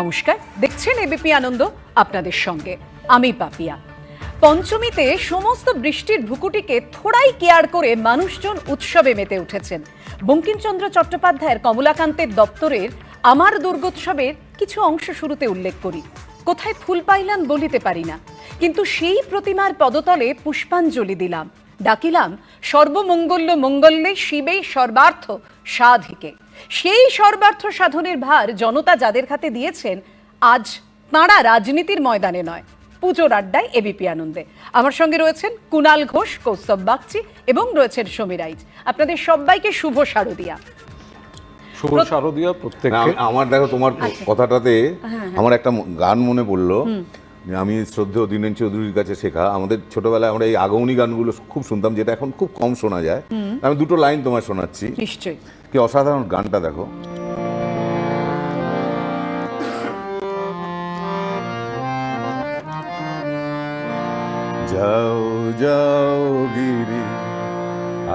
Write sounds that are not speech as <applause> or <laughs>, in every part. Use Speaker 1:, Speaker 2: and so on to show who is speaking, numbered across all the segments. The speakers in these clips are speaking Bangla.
Speaker 1: নমস্কার, দেখছেন এবিপি আনন্দ আপনাদের সঙ্গে। আমি পাপিয়া। পঞ্চমীতে সমস্ত বৃষ্টির ভুকুটিকে থোড়াই কেয়ার করে মানুষজন উৎসবে মেতে উঠেছেন। বঙ্কিমচন্দ্র চট্টোপাধ্যায়ের কমলাকান্তের দপ্তরের আমার দুর্গোৎসবের কিছু অংশ শুরুতে উল্লেখ করি। কোথায় ফুল পাইলাম বলিতে পারি না, কিন্তু সেই প্রতিমার পদতলে পুষ্পাঞ্জলি দিলাম। ডাকিলাম, সর্বমঙ্গল্য মঙ্গল্যে শিবে সর্বার্থ সাধিকে। সেই সর্বার্থ সাধনের ভার জনতা যাদের হাতে দিয়েছেন আজ তাঁরা রাজনীতির ময়দানে নয় পুজোর আড্ডায় এবিপি আনন্দে। আমার সঙ্গে রয়েছেন কুনাল ঘোষ কৌস্তব বাগচি এবং রয়েছেন সমীর আইচ আপনাদের সবাইকে শুভ শারদিয়া।
Speaker 2: শুভ শারদীয়া
Speaker 3: না,
Speaker 2: প্রত্যেককে
Speaker 3: আমি- আমার দেখো তোমার
Speaker 1: আচ্ছা।
Speaker 3: কথাটাতে
Speaker 1: হ্যাঁ,
Speaker 3: আমার একটা গান মনে পড়ল। আমি শ্রদ্ধেয় দীনেন চৌধুরীর কাছে শেখা। আমাদের ছোটবেলায় আমরা এই আগমনী গানগুলো খুব শুনতাম যেটা এখন খুব কম শোনা যায়। আমি দুটো লাইন তোমায় শোনাচ্ছি।
Speaker 1: নিশ্চয়ই।
Speaker 3: কি অসাধারণ গানটা দেখো। যাও যাও গিরি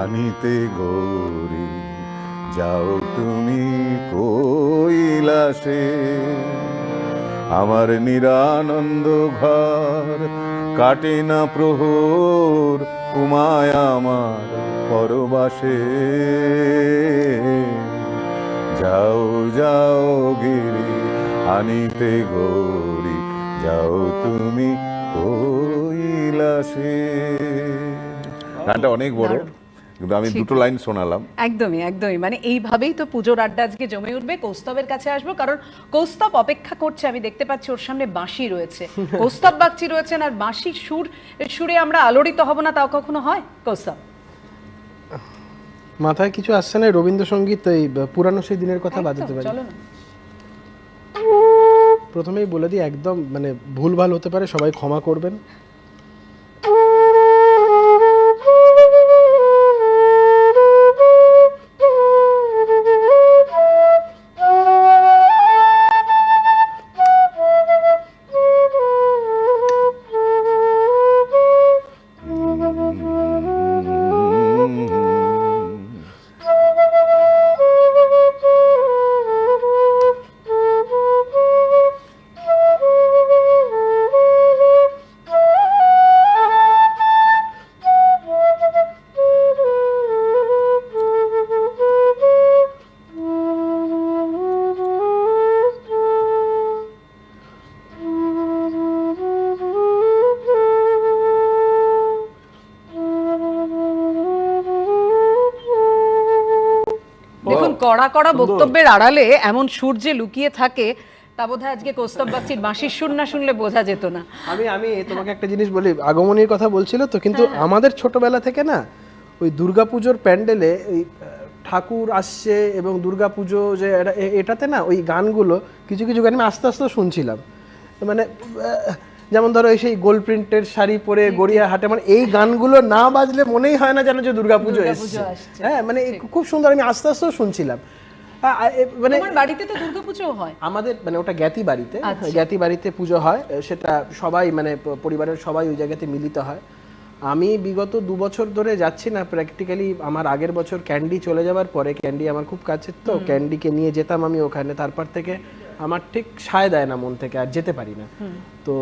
Speaker 3: আনিতে গৌরী যাও তুমি কৈলাসে। আমার নিরানন্দ ঘর। কাটে না প্রহর, উমায় আমার পরবাসে। যাও যাও গিরি আনিতে গৌরী যাও তুমি কৈলাসে গানটা অনেক বড়। কিন্তু আমি দুটো লাইন শোনালাম।
Speaker 1: একদমই একদমই। মানে এইভাবেই তো পুজোর আড্ডা আজকে জমে উঠবে। কৌস্তবের কাছে আসব কারণ কৌস্তব অপেক্ষা করছে। আমি দেখতে পাচ্ছি ওর সামনে বাঁশি রয়েছে। <laughs> কৌস্তব বাগচি রয়েছেন আর বাঁশির সুর সুরে আমরা আলোড়িত হব না তাও কখনো হয়? কৌস্তব।
Speaker 4: মাথায় কিছু আসছে না রবীন্দ্রসঙ্গীত এই পুরানো সেই দিনের কথা বাজাতে পারি।
Speaker 1: চলো
Speaker 4: প্রথমেই বলে দিই একদম মানে ভুলভাল হতে পারে সবাই ক্ষমা করবেন।
Speaker 1: কড়া কড়া বক্তব্যের আড়ালে এমন সুর যে লুকিয়ে থাকে তা বোধহয় আজকে কৌস্তব বাগচির বাঁশির সুর না শুনলে বোঝা যেত না।
Speaker 4: আমি আমি তোমাকে একটা জিনিস বলি আগমনীর কথা বলছিল তো কিন্তু আমাদের ছোটবেলা থেকে না ওই দুর্গাপুজোর প্যান্ডেলে ওই ঠাকুর আসছে এবং দুর্গাপুজো যে এটা- এটাতে না ওই গানগুলো কিছু কিছু গান আমি আস্তে আস্তে শুনছিলাম। মানে যেমন ধরো এই সেই গোল্ড প্রিন্টের শাড়ি পরে গড়িয়া হাটে মানে এই গানগুলো না বাজলে মনেই হয় না যেন যে দুর্গাপুজো এসছে। হ্যাঁ মানে খুব সুন্দর আমি আস্তে আস্তেও শুনছিলাম। মানে
Speaker 1: বাড়িতে তো দুর্গাপুজো হয়?
Speaker 4: আমাদের মানে ওটা জ্ঞাতি বাড়িতে।
Speaker 1: আচ্ছা।
Speaker 4: জ্ঞাতি বাড়িতে পুজো হয় সেটা সবাই মানে পরিবারের সবাই ওই জায়গাতে মিলিত হয়। আমি বিগত দু বছর ধরে যাচ্ছি না প্র্যাকটিক্যালি আমার আগের বছর ক্যান্ডি চলে যাওয়ার পরে ক্যান্ডি আমার খুব কাছের তো ক্যান্ডিকে নিয়ে যেতাম আমি ওখানে তারপর থেকে আমার ঠিক সায় দেয় না মন থেকে আর যেতে পারি না। তো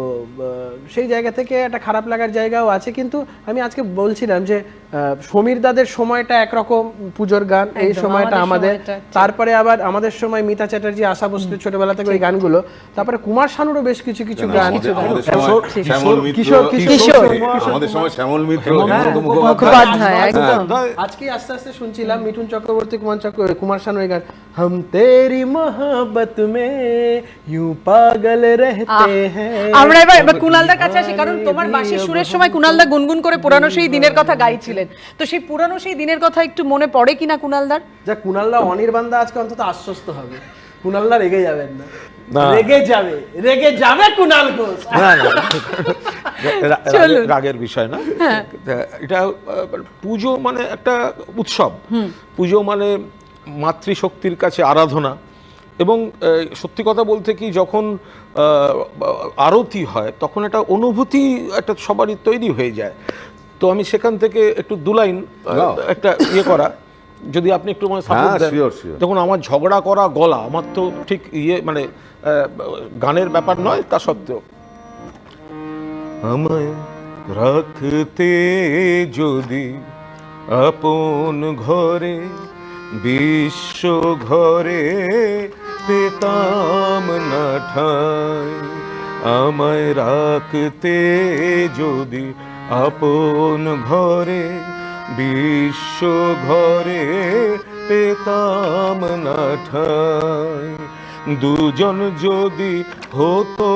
Speaker 4: সেই জায়গা থেকে একটা খারাপ লাগার জায়গাও আছে কিন্তু আমি আজকে বলছিলাম যে সমীর দাদের সময়টা একরকম পুজোর গান এই সময়টা
Speaker 1: আমাদের
Speaker 4: তারপরে আবার আমাদের সময় মিতা চ্যাটার্জি আশা বসুর ছোটবেলা থেকে ওই গানগুলো। তারপরে কুমার শানুরও বেশ কিছু কিছু গান।
Speaker 1: হ্যাঁ,
Speaker 3: হ্যাঁ,
Speaker 1: হ্যাঁ,
Speaker 4: আজকে আস্তে আস্তে শুনছিলাম মিঠুন চক্রবর্তী কুমার চক্রবর্তী কুমার শানুর গান। হম তেরি মহাবত মে ইউ পাগল রহতে হ্যাঁ
Speaker 1: আমরা এবার এবার কুনালদার কাছে আসি কারণ তোমার বাঁশির সুরের সময় কুনালদা গুনগুন করে পুরানো সেই দিনের কথা গাইছিলেন। তো সেই পুরানো সেই দিনের কথা একটু মনে পড়ে কিনা কুনালদার
Speaker 4: যা কুনালদা অনির্বাণদা আজকে অন্তত আশ্বস্ত হবে। কুনালদা রেগে যাবেন না। রেগে যাবে। রেগে যাবে কুনাল ঘোষ।
Speaker 2: রাগের- বিষয় না। এটা আহ, পুজো মানে একটা উৎসব। পুজো মানে মাতৃশক্তির কাছে আরাধনা। এবং সত্যি কথা বলতে কি যখন আরতি হয় তখন একটা অনুভূতি একটা সবারই তৈরি হয়ে যায়। তো আমি সেখান থেকে একটু দু লাইন একটা ইয়ে করা। যদি আপনি একটু মানে
Speaker 3: হ্যাঁ, sure.
Speaker 2: দেখুন আমার ঝগড়া করা গলা আমার তো ঠিক ইয়ে মানে গানের ব্যাপার নয় তা সত্ত্বেও। আমায় রাখতে যদি আপন ঘরে বিশ্ব ঘরে পেতাম না ঠাই। আমায় রাখতে যদি আপন ঘরে, বিশ্ব ঘরে পেতাম না ঠাই। দুজন যদি হতো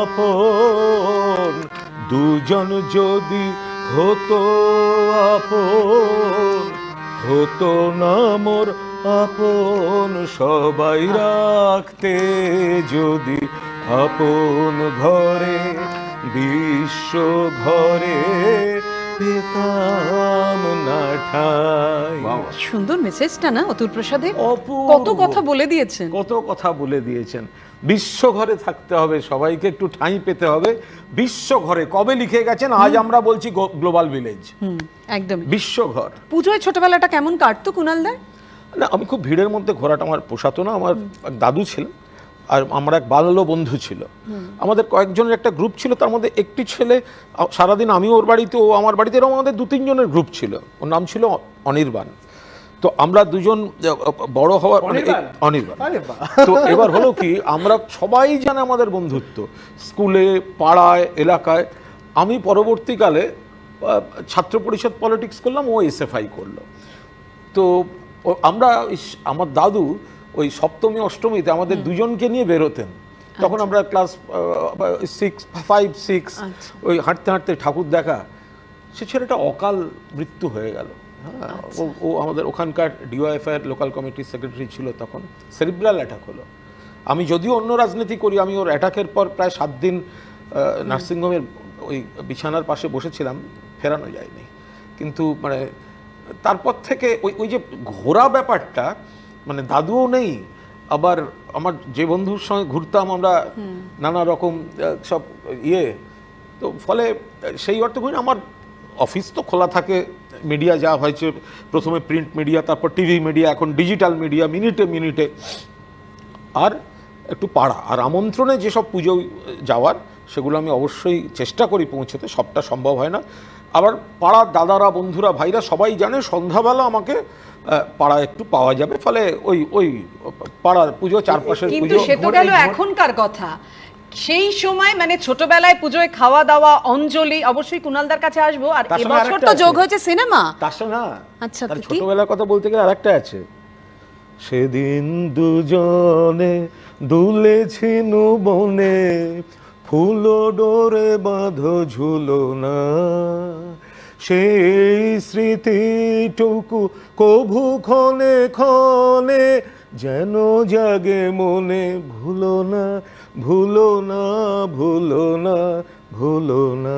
Speaker 2: আপন, দুজন যদি হতো আপন হতো না মোর আপন সবাই রাখতে যদি আপন ঘরে বিশ্ব ঘরে পেতাম না ঠাই।
Speaker 1: সুন্দর মেসেজটা না অতুল
Speaker 2: অপূর্ব।
Speaker 1: কত কথা বলে দিয়েছেন।
Speaker 2: কত কথা বলে দিয়েছেন। বিশ্ব ঘরে থাকতে হবে সবাইকে একটু ঠাঁই পেতে হবে। বিশ্ব ঘরে কবে লিখে গেছেন? আজ আমরা বলছি গ্লোবাল ভিলেজ।
Speaker 1: একদম
Speaker 2: বিশ্ব ঘর
Speaker 1: পুজোয় ছোটবেলাটা কেমন কাটতো কুনালদার
Speaker 2: না আমি খুব ভিড়ের মধ্যে ঘোরাটা আমার পোষাতো না আমার দাদু ছিলেন আর আমার এক বাল্য বন্ধু ছিল। আমাদের কয়েকজনের একটা গ্রুপ ছিল তার মধ্যে একটি ছেলে সারাদিন আমি ওর বাড়িতে ও আমার বাড়িতে এরকম আমাদের দু তিনজনের গ্রুপ ছিল। ওর নাম ছিল অনির্বাণ। তো আমরা দুজন বড় হওয়ার মানে
Speaker 4: অনির্বাণ?
Speaker 2: তো এবার হলো কি আমরা সবাই জানে আমাদের বন্ধুত্ব স্কুলে পাড়ায় এলাকায়। আমি পরবর্তীকালে ছাত্র পরিষদ পলিটিক্স করলাম ও এসএফআই করল। তো আমরা আমার দাদু ওই সপ্তমী অষ্টমীতে আমাদের দুজনকে নিয়ে বেরোতেন। তখন আমরা ক্লাস সিক্স ফাইভ সিক্স
Speaker 1: আচ্ছা।
Speaker 2: ওই হাঁটতে হাঁটতে ঠাকুর দেখা। সে ছেলেটা অকাল মৃত্যু হয়ে গেল। হ্যাঁ, ও ও আমাদের ওখানকার ডিওএফআইয়ের লোকাল কমিটির সেক্রেটারি ছিল তখন সেরিব্রাল অ্যাটাক হলো। আমি যদিও অন্য রাজনীতি করি আমি ওর অ্যাটাকের পর প্রায় সাত দিন নার্সিংহোমের ওই বিছানার পাশে বসেছিলাম ফেরানো যায়নি। কিন্তু মানে তারপর থেকে ওই ওই যে ঘোরা ব্যাপারটা মানে দাদুও নেই আবার আমার যে বন্ধুর সঙ্গে ঘুরতাম আমরা নানা রকম সব ইয়ে। তো ফলে সেই অর্থে আমার অফিস তো খোলা থাকে মিডিয়া যা হয়েছে প্রথমে প্রিন্ট মিডিয়া তারপর টিভি মিডিয়া এখন ডিজিটাল মিডিয়া মিনিটে মিনিটে আর একটু পাড়া আর আমন্ত্রণে যেসব পুজো যাওয়ার সেগুলো আমি অবশ্যই চেষ্টা করি পৌঁছতে সবটা সম্ভব হয় না। আবার পাড়ার দাদারা বন্ধুরা ভাইরা সবাই জানে সন্ধ্যাবেলা আমাকে পাড়া একটু পাওয়া যাবে। ফলে ওই ওই পাড়ার পুজো চারপাশের
Speaker 1: কিন্তু
Speaker 2: পুজো
Speaker 1: সে তো গেল এখনকার কথা। সেই সময় মানে ছোটবেলায় পুজোয় খাওয়া দাওয়া অঞ্জলি অবশ্যই কুনালদার কাছে আসব। আর
Speaker 2: তার সঙ্গে
Speaker 1: এবছর
Speaker 2: আরেকটা
Speaker 1: তো
Speaker 2: আছে।
Speaker 1: যোগ হয়েছে সিনেমা।
Speaker 2: তার সঙ্গে না
Speaker 1: আচ্ছা,
Speaker 2: তার
Speaker 1: কি?
Speaker 2: ছোটবেলার কথা বলতে গেলে আরেকটা আছে। সেদিন দুজনে দুলেছি নু বনে ফুল ডোরে বাঁধো ঝুলো না। সেই স্মৃতিটুকু কভু ক্ষণে ক্ষণে যেন জাগে মনে ভুলো না ভুলো না ভুলো না ভুলো না।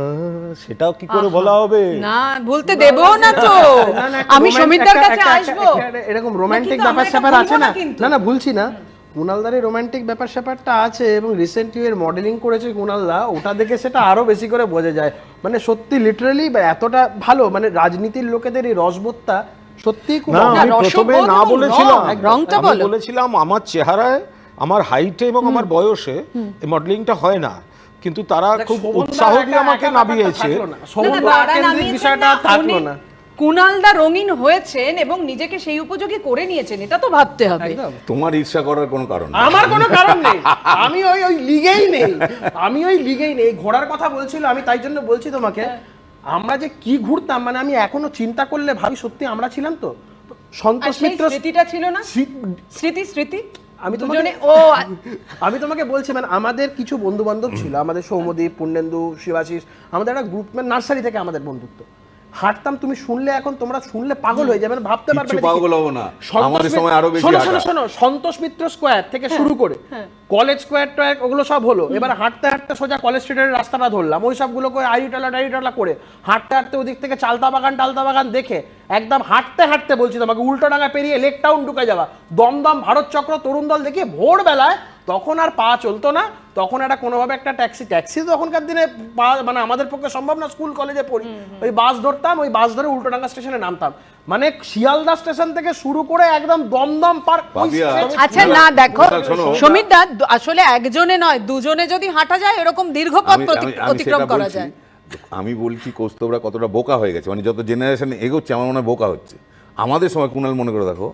Speaker 2: সেটাও কি করে বলা হবে?
Speaker 1: না ভুলতে দেবো না তো। আমি
Speaker 4: একটা-
Speaker 1: কাছে আসব।
Speaker 4: এরকম রোমান্টিক ব্যাপার স্যাপার আছে না
Speaker 1: না?
Speaker 4: না ভুলছি না। কুণালদারের রোমান্টিক ব্যাপার স্যাপারটা আছে এবং রিসেন্টলি এর মডেলিং করেছে কুণালদা। ওটা দেখে সেটা আরও বেশি করে বোঝা যায়। মানে সত্যি লিটারালি এতটা ভালো মানে রাজনীতির লোকেদের এই রসবোধটা সত্যি
Speaker 2: প্রথমে না বলেছিলাম।
Speaker 1: রংটা বলো।
Speaker 2: বলেছিলাম আমার চেহারায় আমার হাইটে এবং আমার বয়সে এই মডেলিংটা হয় না। কিন্তু তারা খুব উৎসাহ দিয়ে আমাকে নামিয়েছে।
Speaker 4: বিষয়টা থাকল না।
Speaker 1: কুনালদা রঙিন হয়েছেন এবং নিজেকে সেই উপযোগী করে নিয়েছেন এটা তো ভাবতে হবে।
Speaker 3: তোমার ইচ্ছা করার কোনো কারণ
Speaker 4: আমার কোনো কারণ নেই। <laughs> আমি ওই ওই লিগেই নেই। আমি ওই লিগেই নেই। ঘোড়ার কথা বলছিল আমি তাই জন্য বলছি তোমাকে। আমরা যে কি ঘুরতাম মানে আমি এখনও চিন্তা করলে ভাবি সত্যি আমরা ছিলাম তো? সন্তোষ মিত্র
Speaker 1: স্মৃতিটা ছিল না? স্মৃতি স্মৃতি?
Speaker 4: আমি তোমাকে-
Speaker 1: ও <laughs>
Speaker 4: আমি তোমাকে বলছি মানে আমাদের কিছু বন্ধু বান্ধব ছিল আমাদের সৌমদীপ পুণ্যেন্দু শিবাশিস আমাদের একটা গ্রুপ মানে নার্সারি থেকে আমাদের বন্ধুত্ব। হাঁটতাম তুমি শুনলে এখন তোমরা শুনলে পাগল হয়ে যাবে মানে ভাবতে পারবে না
Speaker 3: পাগল হব না। আমাদের সময় আরও বেশি
Speaker 4: শোনো শোনো শোনো সন্তোষ মিত্র স্কোয়ার থেকে শুরু করে কলেজ স্কোয়ার টয়ার ওগুলো সব হলো। এবার হাঁটতে হাঁটতে সোজা কলেজ স্ট্রিটের রাস্তাটা ধরলাম। ওই সবগুলো করে আড়িটালা ডাড়িটালা করে হাঁটতে হাঁটতে ওদিক থেকে চালতা বাগান টালতা বাগান দেখে একদম হাঁটতে হাঁটতে বলছি তোমাকে উল্টো ডাঙা পেরিয়ে লেক টাউন ঢুকে যাওয়া দমদম ভারত চক্র তরুণ দল দেখিয়ে ভোরবেলায় তখন আর পা চলতো না তখন একটা কোনোভাবে একটা ট্যাক্সি ট্যাক্সি তো তখনকার দিনে পা মানে আমাদের পক্ষে সম্ভব না স্কুল কলেজে পড়ি। ওই বাস ধরতাম ওই বাস ধরে উল্টোডাঙ্গা স্টেশনে নামতাম। মানে শিয়ালদা স্টেশন থেকে শুরু করে একদম দমদম পার্ক
Speaker 1: আচ্ছা না দেখো। সমীর দা আসলে একজনে নয় দুজনে যদি হাঁটা যায় এরকম দীর্ঘ পথ অতিক্রম করা যায়।
Speaker 3: আমি বলছি কৌস্তবরা কতটা বোকা হয়ে গেছে। মানে যত জেনারেশন এগোচ্ছে আমার মনে হয় বোকা হচ্ছে। আমাদের সময় কুণাল মনে করে দেখো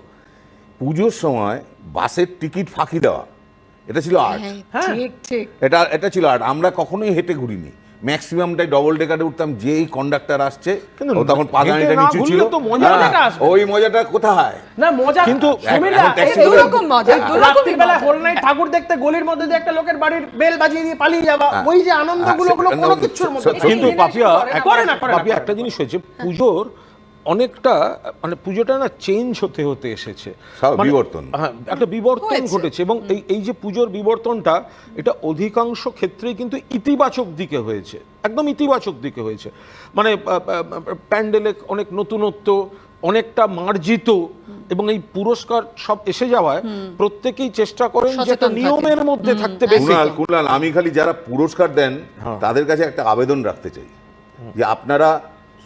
Speaker 3: পুজোর সময় বাসের টিকিট ফাঁকি দেওয়া। এটা ছিল আর্ট
Speaker 1: হ্যাঁ, ঠিক ঠিক।
Speaker 3: এটা এটা ছিল আর্ট আমরা কখনোই হেঁটে ঘুরিনি। ম্যাক্সিমামটাই ডবল ডেকারে উঠতাম যেই কন্ডাক্টর আসছে ও তখন
Speaker 2: না
Speaker 3: নিচু ছিল। হ্যাঁ। ওই মজাটা কোথায়?
Speaker 4: না মজা
Speaker 2: কিন্তু
Speaker 3: করে-
Speaker 1: মজা
Speaker 4: রাত্রিবেলা
Speaker 1: মজা।
Speaker 4: হোল নাইট ঠাকুর দেখতে গলির মধ্যে দিয়ে একটা লোকের বাড়ির বেল বাজিয়ে দিয়ে পালিয়ে যাওয়া
Speaker 3: হ্যাঁ।
Speaker 4: ওই যে আনন্দগুলো
Speaker 3: হ্যাঁ,
Speaker 4: ওগুলো কোনো কিছুর মধ্যে
Speaker 2: কিন্তু পাপিয়া
Speaker 1: করে না,
Speaker 4: করে না, করে না,
Speaker 2: পাপিয়া একটা জিনিস হয়েছে পুজোর অনেকটা মানে পুজোটা না চেঞ্জ হতে হতে এসেছে। মানে-
Speaker 3: বিবর্তন।
Speaker 2: হ্যাঁ একটা বিবর্তন ঘটেছে এবং এই এই যে পুজোর বিবর্তনটা এটা অধিকাংশ ক্ষেত্রেই কিন্তু ইতিবাচক দিকে হয়েছে। একদম ইতিবাচক দিকে হয়েছে। মানে প্যান্ডেলে অনেক নতুনত্ব অনেকটা মার্জিত এবং এই পুরস্কার সব এসে যাওয়ায় প্রত্যেকেই চেষ্টা করেন যে একটা নিয়মের মধ্যে থাকতে বেশি।
Speaker 3: কুণাল কুণাল আমি খালি যারা পুরস্কার দেন তাদের কাছে একটা আবেদন রাখতে চাই। যে আপনারা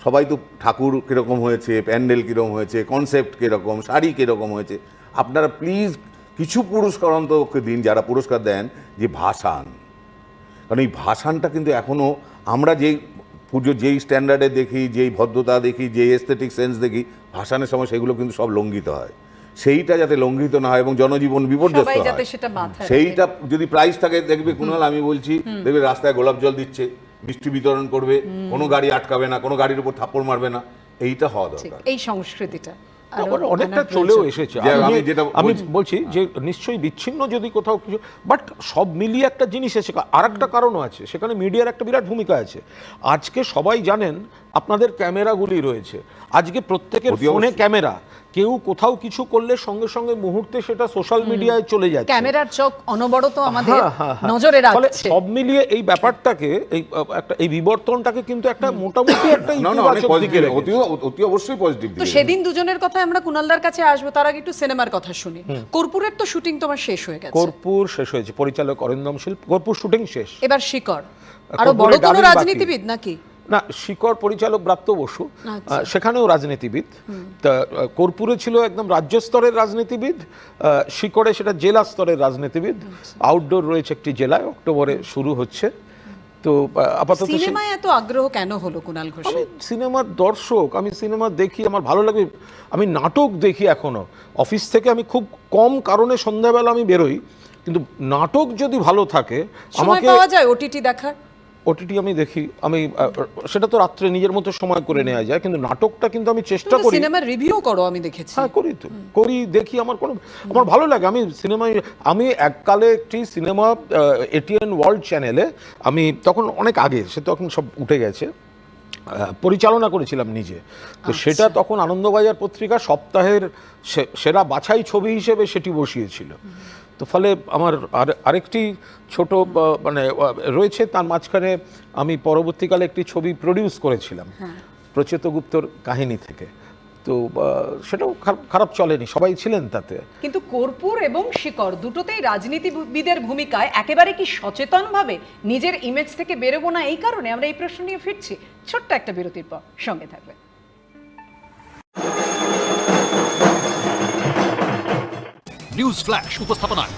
Speaker 3: সবাই তো ঠাকুর কীরকম হয়েছে প্যান্ডেল কীরকম হয়েছে কনসেপ্ট কীরকম শাড়ি কীরকম হয়েছে। আপনারা প্লিজ কিছু পুরস্কার অন্তকে দিন যারা পুরস্কার দেন যে ভাষান কারণ এই ভাষানটা কিন্তু এখনও আমরা যেই পুজো যেই স্ট্যান্ডার্ডে দেখি যেই ভদ্রতা দেখি যেই এস্থেটিক সেন্স দেখি ভাষানের সময় সেগুলো কিন্তু সব লঙ্ঘিত হয়। সেইটা যাতে লঙ্ঘিত না হয় এবং জনজীবন বিপর্যস্ত হয়।
Speaker 1: সেটা
Speaker 3: সেইটা যদি প্রাইস থাকে দেখবে কুণাল আমি বলছি দেখবে রাস্তায় গোলাপ জল দিচ্ছে। মিষ্টি বিতরণ করবে কোনো গাড়ি আটকাবে না কোনো গাড়ির উপর থাপ্পড় মারবে না এইটা হওয়া দরকার।
Speaker 1: এই সংস্কৃতিটা।
Speaker 2: আবার অনেকটা চলেও এসেছে। আমি-
Speaker 3: আমি যেটা
Speaker 2: আমি
Speaker 3: বলছি-
Speaker 2: বলছি যে নিশ্চয়ই বিচ্ছিন্ন যদি কোথাও কিছু বাট সব মিলিয়ে একটা জিনিস এসে আর একটা কারণও আছে সেখানে মিডিয়ার একটা বিরাট ভূমিকা আছে। আজকে সবাই জানেন আপনাদের ক্যামেরাগুলি রয়েছে। আজকে প্রত্যেকের ফোনে ক্যামেরা। কেউ কোথাও কিছু করলে সঙ্গে সঙ্গে মুহূর্তে সেটা সোশ্যাল মিডিয়ায় চলে যাচ্ছে।
Speaker 1: ক্যামেরার চোখ অনবরত আমাদের
Speaker 2: হ্যাঁ, হ্যাঁ, হ্যাঁ।
Speaker 1: নজরে রাখছে।
Speaker 2: সব মিলিয়ে এই ব্যাপারটাকে এই একটা এই বিবর্তনটাকে কিন্তু একটা মোটামুটি একটা <coughs>
Speaker 3: না না অনেক
Speaker 2: ইতিবাচক দিকে
Speaker 3: অতি অতি অবশ্যই পজিটিভ
Speaker 1: তো সেদিন দুজনের কথা আমরা কুনালদার কাছে আসব তার আগে একটু সিনেমার কথা শুনি। কর্পূরের তো শুটিং তোমার শেষ হয়ে গেছে।
Speaker 2: কর্পূর শেষ হয়েছে পরিচালক অরিন্দম শিল্প কর্পূর শুটিং শেষ।
Speaker 1: এবার শিকর আরও বড় কোনো রাজনীতিবিদ নাকি?
Speaker 2: না শিকর পরিচালক ব্রাত্য বসু
Speaker 1: আচ্ছা।
Speaker 2: সেখানেও রাজনীতিবিদ। তা কর্পূরে ছিল একদম রাজ্য স্তরের রাজনীতিবিদ শিকড়ে সেটা জেলা স্তরের রাজনীতিবিদ।
Speaker 1: আচ্ছা।
Speaker 2: আউটডোর রয়েছে একটি জেলায় অক্টোবরে শুরু হচ্ছে। তো আপাতত
Speaker 1: সিনেমায় এত আগ্রহ কেন হলো কুনাল
Speaker 2: আমি সিনেমার দর্শক আমি সিনেমা দেখি আমার ভালো লাগে আমি নাটক দেখি এখনও। অফিস থেকে আমি খুব কম কারণে সন্ধ্যাবেলা আমি বেরোই কিন্তু নাটক যদি ভালো থাকে আমাকে
Speaker 1: পাওয়া যায় ওটিটি দেখার?
Speaker 2: ওটিটি আমি দেখি আমি সেটা তো রাত্রে নিজের মতো সময় করে নেওয়া যায় কিন্তু নাটকটা কিন্তু আমি চেষ্টা করি।
Speaker 1: সিনেমার রিভিউ করো আমি দেখেছি।
Speaker 2: হ্যাঁ করি তো। করি দেখি আমার কোনো আমার ভালো লাগে। আমি সিনেমায় আমি এককালে একটি সিনেমা এটিএন ওয়ার্ল্ড চ্যানেলে আমি তখন অনেক আগে সে তখন সব উঠে গেছে। পরিচালনা করেছিলাম নিজে। তো সেটা তখন আনন্দবাজার পত্রিকা সপ্তাহের সেরা বাছাই ছবি হিসেবে সেটি বসিয়েছিল। তো ফলে আমার আর আরেকটি ছোট মানে রয়েছে তার মাঝখানে আমি পরবর্তীকালে একটি ছবি প্রডিউস করেছিলাম প্রচেত গুপ্তর কাহিনী থেকে। তো সেটাও খারাপ- চলেনি সবাই ছিলেন তাতে।
Speaker 1: কিন্তু কর্পূর এবং শিকর দুটোতেই রাজনীতিবিদের ভূমিকায় একেবারে কি সচেতনভাবে নিজের ইমেজ থেকে বেরোবো না এই কারণে? আমরা এই প্রশ্ন নিয়ে ফিরছি ছোট্ট একটা বিরতির পর সঙ্গে থাকবে
Speaker 5: নিউজ ফ্ল্যাশ উপস্থাপনায়।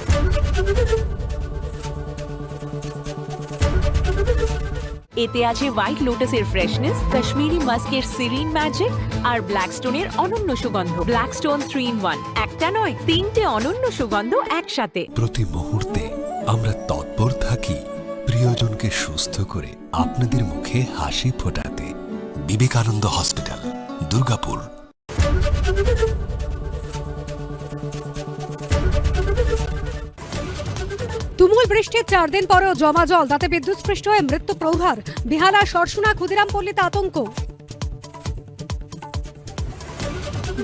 Speaker 6: এতে আছে হোয়াইট লোটাসের ফ্রেশনেস কাশ্মীরি মাস্কের সিরিন ম্যাজিক আর ব্ল্যাকস্টোনের অনন্য সুগন্ধ। ব্ল্যাকস্টোন থ্রি ইন ওয়ান একটা নয় তিনটে অনন্য সুগন্ধ একসাথে।
Speaker 7: প্রতি মুহূর্তে আমরা তৎপর থাকি প্রিয়জনকে সুস্থ করে আপনাদের মুখে হাসি ফোটাতে। বিবেকানন্দ হসপিটাল দুর্গাপুর।
Speaker 8: বৃষ্টির চার দিন পরেও জমা জল, তাতে বিদ্যুৎস্পৃষ্ট হয়ে মৃত্যু প্রৌঢ়ার বিহালা সরসুনা ক্ষুদিরামপল্লীতে আতঙ্ক।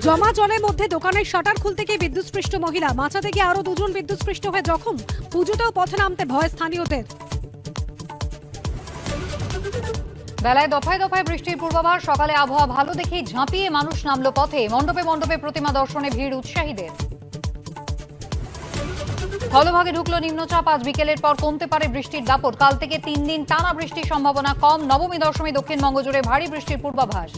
Speaker 8: জমা জলের মধ্যে দোকানের শাটার খুলতে গিয়ে বিদ্যুৎস্পৃষ্ট মহিলা। মাচাতে গিয়ে আরও দুজন বিদ্যুৎস্পৃষ্ট হয়ে জখম। পুজোতেও পথে নামতে ভয় স্থানীয়দের।
Speaker 9: বেলায় দফায় দফায় বৃষ্টির পূর্বাভাস। সকালে আবহাওয়া ভালো দেখেই ঝাঁপিয়ে মানুষ নামলো পথে। মণ্ডপে মণ্ডপে প্রতিমা দর্শনে ভিড় উৎসাহীদের। স্থলভাগে ঢুকলো নিম্নচাপ আজ বিকেলের পর কমতে পারে বৃষ্টির দাপট। কাল থেকে তিন দিন টানা বৃষ্টির সম্ভাবনা কম। নবমী দশমী দক্ষিণবঙ্গ জুড়ে ভারী বৃষ্টির পূর্বাভাস।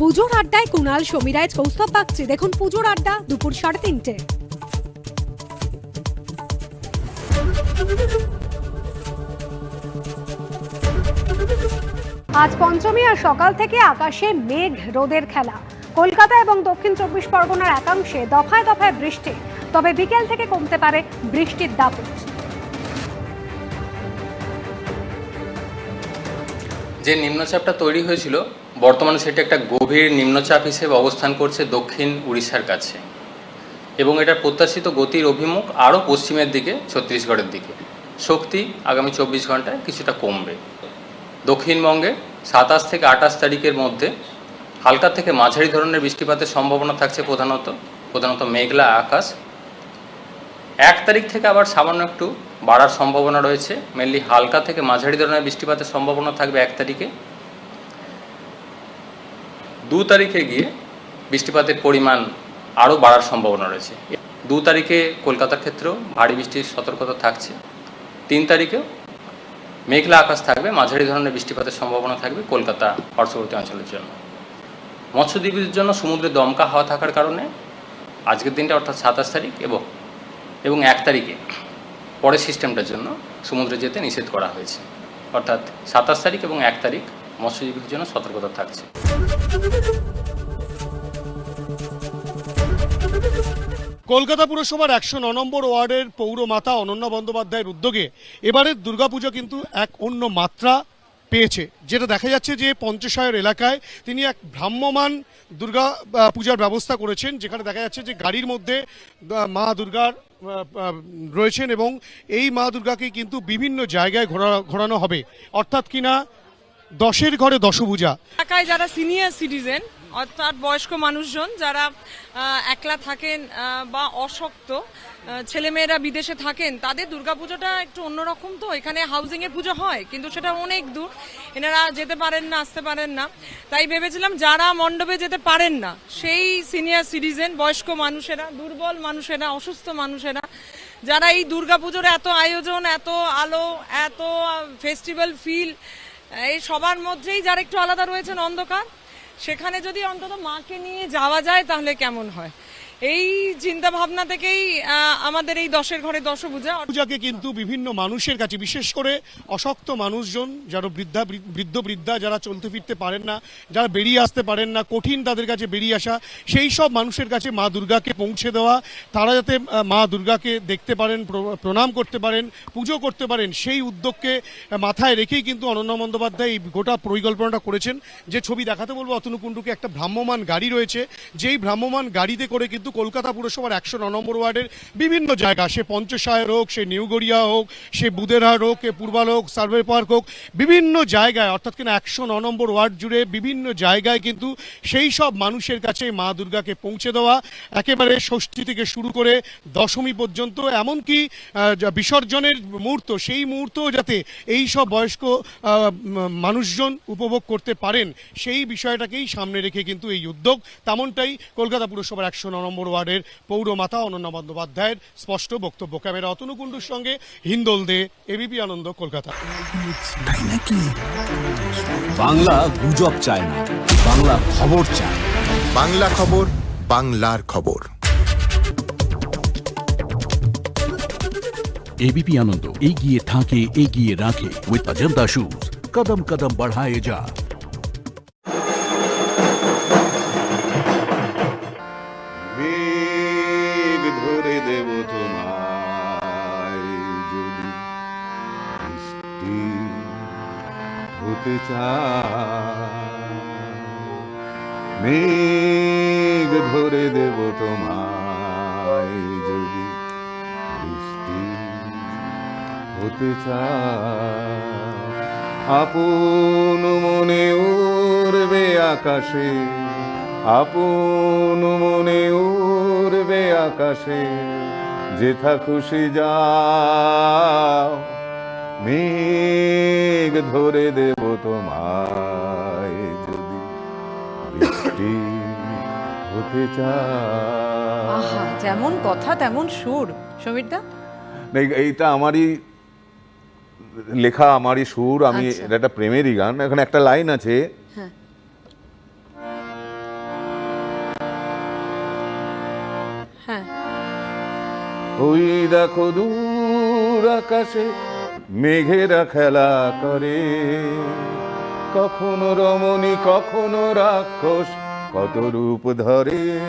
Speaker 8: পুজোর আড্ডায় কুণাল সমীরায় কৌস্তব বাগচি। দেখুন পুজোর আড্ডা দুপুর সাড়ে তিনটে। আজ পঞ্চমী আর সকাল থেকে আকাশে মেঘ রোদের খেলা। কলকাতা এবং দক্ষিণ চব্বিশ পরগনার একাংশে দফায় দফায় বৃষ্টি, তবে বিকেল থেকে কমতে পারে বৃষ্টির দাপট।
Speaker 10: যে নিম্নচাপটা তৈরি হয়েছিল, বর্তমানে সেটা একটা গভীর নিম্নচাপ হিসেবে অবস্থান করছে দক্ষিণ উড়িষ্যার কাছে। এবং এটার প্রত্যাশিত গতির অভিমুখ আরও পশ্চিমের দিকে, ছত্তিশগড়ের দিকে। শক্তি আগামী চব্বিশ ঘন্টায় কিছুটা কমবে। দক্ষিণবঙ্গে সাতাশ থেকে আঠাশ তারিখের মধ্যে হালকা থেকে মাঝারি ধরনের বৃষ্টিপাতের সম্ভাবনা থাকছে প্রধানত প্রধানত মেঘলা আকাশ। এক তারিখ থেকে আবার সামান্য একটু বাড়ার সম্ভাবনা রয়েছে। মেনলি হালকা থেকে মাঝারি ধরনের বৃষ্টিপাতের সম্ভাবনা থাকবে এক তারিখে। দু তারিখে গিয়ে বৃষ্টিপাতের পরিমাণ আরও বাড়ার সম্ভাবনা রয়েছে। দু তারিখে কলকাতার ক্ষেত্রেও ভারী বৃষ্টির সতর্কতা থাকছে। তিন তারিখেও মেঘলা আকাশ থাকবে, মাঝারি ধরনের বৃষ্টিপাতের সম্ভাবনা থাকবে কলকাতা, পার্শ্ববর্তী অঞ্চলের জন্য। মৎস্যদ্বীপের জন্য সমুদ্রে দমকা হাওয়া থাকার কারণে আজকের দিনটা অর্থাৎ সাতাশ তারিখ এবং এবং এক তারিখে পরের সিস্টেমটার জন্য সমুদ্রে যেতে নিষেধ করা হয়েছে। অর্থাৎ সাতাশ তারিখ এবং এক তারিখ মৎস্যজীবীদের জন্য সতর্কতা থাকছে।
Speaker 11: কলকাতা পুরসভার একশো ন নম্বর ওয়ার্ডের পৌরমাতা অনন্যা বন্দ্যোপাধ্যায়ের উদ্যোগে এবারের দুর্গাপুজো কিন্তু এক অন্য মাত্রা পেয়েছে। যেটা দেখা যাচ্ছে যে পঞ্চশায়ের এলাকায় তিনি এক ভ্রাম্যমান দুর্গা পূজার ব্যবস্থা করেছেন, যেখানে দেখা যাচ্ছে যে গাড়ির মধ্যে মা দুর্গার রয়েছেন এবং এই মা দুর্গাকে কিন্তু বিভিন্ন জায়গায় ঘোরা, ঘোরানো হবে। অর্থাৎ কিনা দশের ঘরে দশভূজা
Speaker 12: এলাকায় যারা সিনিয়র সিটিজেন অর্থাৎ বয়স্ক মানুষজন যারা একলা থাকেন বা অশক্ত ছেলেমেয়েরা বিদেশে থাকেন, তাদের দুর্গাপুজোটা একটু অন্যরকম তো। এখানে হাউজিংয়ের পুজো হয়, কিন্তু সেটা অনেক দূর। এনারা যেতে পারেন না, আসতে পারেন না। তাই ভেবেছিলাম যারা মণ্ডপে যেতে পারেন না, সেই সিনিয়র সিটিজেন বয়স্ক মানুষেরা, দুর্বল মানুষেরা, অসুস্থ মানুষেরা, যারা এই দুর্গাপুজোর এত আয়োজন, এত আলো, এত ফেস্টিভ্যাল ফিল এই সবার মধ্যেই যারা একটু আলাদা রয়েছেন, অন্ধকার সেখানে যদি অন্তত মাকে নিয়ে যাওয়া যায় তাহলে কেমন হয়? এই চিন্তা ভাবনা থেকেই আমাদের এই দশের ঘরে দশভূজা।
Speaker 11: পূজাকে কিন্তু বিভিন্ন মানুষের কাছে, বিশেষ করে অশক্ত মানুষজন, যারা বৃদ্ধা, বৃদ্ধ বৃদ্ধা, যারা চলতে ফিরতে পারেন না, যারা বেরিয়ে আসতে পারেন না, কঠিন তাদের কাছে বেরিয়ে আসা, সেই সব মানুষের কাছে মা দুর্গাকে পৌঁছে দেওয়া, তারা যাতে মা দুর্গাকে দেখতে পারেন, প্র- প্রণাম করতে পারেন, পুজো করতে পারেন, সেই উদ্যোগকে মাথায় রেখেই কিন্তু অনন্য বন্দ্যোপাধ্যায় এই গোটা পরিকল্পনাটা করেছেন। যে ছবি দেখাতে বলব, অতনু কুণ্ডুকে একটা ভ্রাম্যমান গাড়ি রয়েছে, যেই ভ্রাম্যমান গাড়িতে করে কিন্তু কলকাতা পুরসভার একশো ন নম্বর ওয়ার্ডের বিভিন্ন জায়গা। সে পঞ্চশায়ের হোক, সে নিউগড়িয়া হোক, সে বুদেরহাট হোক এ পূর্বাল হোক সার্ভে পার্ক হোক, বিভিন্ন জায়গায়, অর্থাৎ কিনা একশো ন নম্বর ওয়ার্ড জুড়ে বিভিন্ন জায়গায় কিন্তু সেই সব মানুষের কাছে মা দুর্গাকে পৌঁছে দেওয়া, একেবারে ষষ্ঠী থেকে শুরু করে দশমী পর্যন্ত, এমনকি বিসর্জনের মুহূর্ত, সেই মুহূর্তও যাতে এই সব বয়স্ক মানুষজন উপভোগ করতে পারেন, সেই বিষয়টাকেই সামনে রেখে কিন্তু এই উদ্যোগ। তেমনটাই কলকাতা পুরসভার একশো ন নম্বর ওয়ার্ডের পৌরমাতা অনন্যা বন্দ্যোপাধ্যায়ের স্পষ্ট বক্তব্য ক্যামেরা অতনু কুণ্ডুর সঙ্গে হিন্দোল দে এবিপি আনন্দ কলকাতা
Speaker 7: তাই নাকি বাংলা গুজব চায় না বাংলা খবর চায়
Speaker 13: বাংলা খবর বাংলার খবর
Speaker 5: एबीपी आनंद एगिए थाके एगिए राखे विद अजंता शूज कदम कदम बढ़ाए जा
Speaker 3: মেঘ ধরে দেব তোমায় যদি বৃষ্টি হতে আপন মনে উড়বে আকাশে, আপন মনে উড়বে আকাশে, যেথা খুশি যাও মেঘ ধরে দেব তোমায় যদি বৃষ্টি হতে চাই
Speaker 1: যেমন কথা তেমন সুর। সমীরদা
Speaker 3: এইটা আমারই লেখা আমারই সুর আমি
Speaker 1: আচ্ছা।
Speaker 3: এটা একটা প্রেমেরই গান। এখানে একটা লাইন আছে।
Speaker 1: হ্যাঁ। হ্যাঁ।
Speaker 3: ওই দেখো দূর আকাশে মেঘেরা খেলা করে। কখনো রমণী কখনো রাক্ষস কত রূপ ধরে।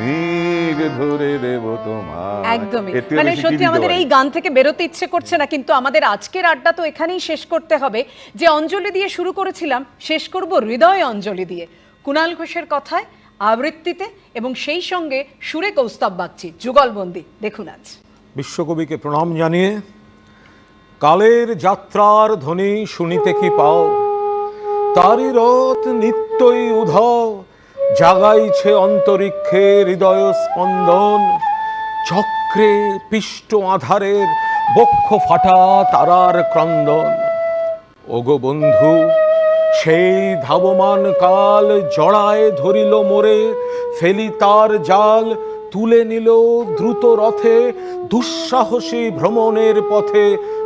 Speaker 3: মেঘ ধরে দেব তোমার
Speaker 1: একদমই। মানে সত্যি আমাদের এই গান থেকে বেরোতে ইচ্ছে করছে না কিন্তু আমাদের আজকের আড্ডা তো এখানেই শেষ করতে হবে। যে অঞ্জলি দিয়ে শুরু করেছিলাম শেষ করব হৃদয় অঞ্জলি দিয়ে। কুণাল ঘোষের কথায় আবৃত্তিতে এবং সেই সঙ্গে সুরে কৌস্তব বাগচি যুগলবন্দি। দেখুন আজ।
Speaker 2: বিশ্বকবিকে প্রণাম জানিয়ে কালের যাত্রার ধ্বনি শুনিতে কি পাও? তারই রথ নিত্যই উধাও, জাগাইছে অন্তরিক্ষে হৃদয় স্পন্দন। চক্রে পিষ্ট আধারের বক্ষ ফাটা তারার ক্রন্দন। ওগো বন্ধু, সেই ধাবমান কাল জড়ায় ধরিল মোরে, ফেলি তার জাল তুলে নিল দ্রুত রথে, দুঃসাহসী ভ্রমণের পথে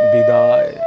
Speaker 2: विदाई